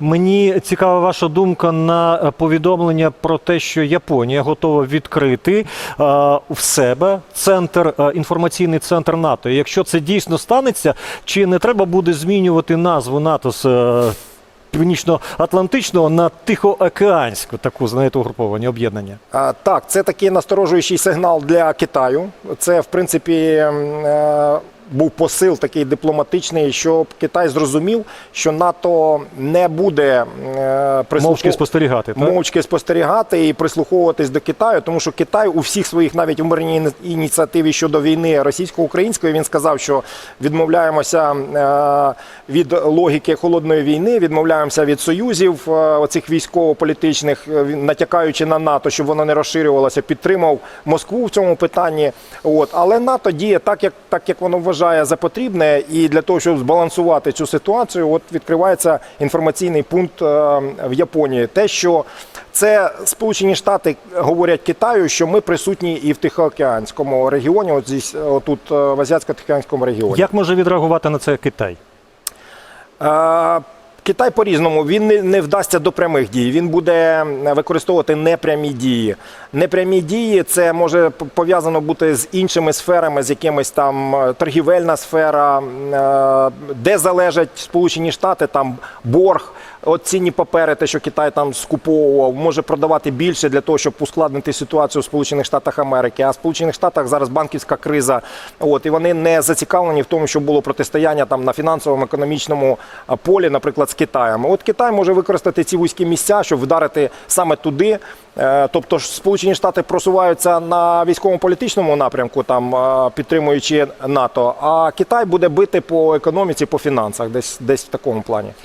Мені цікава ваша думка на е, повідомлення про те, що Японія готова відкрити е, в себе центр е, інформаційний центр НАТО. І якщо це дійсно станеться, чи не треба буде змінювати назву НАТО з північно-атлантичного на тихоокеанську таку знаєте угруповання об'єднання? Так, це такий насторожуючий сигнал для Китаю. Це, в принципі, був посил такий дипломатичний, щоб Китай зрозумів, що НАТО не буде е, прислухов- Мовчки спостерігати, так? мовчки спостерігати і прислуховуватись до Китаю, тому що Китай у всіх своїх навіть у мирній іні- ініціативі щодо війни російсько-української він сказав, що відмовляємося е, від логіки холодної війни, відмовляємося від союзів е, оцих військово-політичних, натякаючи на НАТО, щоб воно не розширювалося, підтримав Москву в цьому питанні. От але НАТО діє так, як так як воно вважає за потрібне, і для того, щоб збалансувати цю ситуацію, от відкривається інформаційний пункт е, в Японії. Те, що це Сполучені Штати говорять Китаю, що ми присутні і в Тихоокеанському регіоні, от здесь, отут е, в Азіатсько-Тихоокеанському регіоні. Як може відреагувати на це Китай? Е, Китай по-різному він не, не вдасться до прямих дій. Він буде використовувати непрямі дії. Непрямі дії це може пов'язано бути з іншими сферами, з якимись там е, торгівельна сфера, е, де залежать Сполучені Штати, там борг. От цінні папери, те, що Китай там скуповував, може продавати більше для того, щоб ускладнити ситуацію в Сполучених Штатах Америки. А в Сполучених Штатах зараз банківська криза. От і вони не зацікавлені в тому, щоб було протистояння там на фінансовому економічному полі, наприклад, з Китаєм. От Китай може використати ці вузькі місця, щоб вдарити саме туди. Е, Тобто Сполучені Штати просуваються на військово-політичному напрямку, там е, підтримуючи НАТО. А Китай буде бити по економіці, по фінансах, десь десь в такому плані.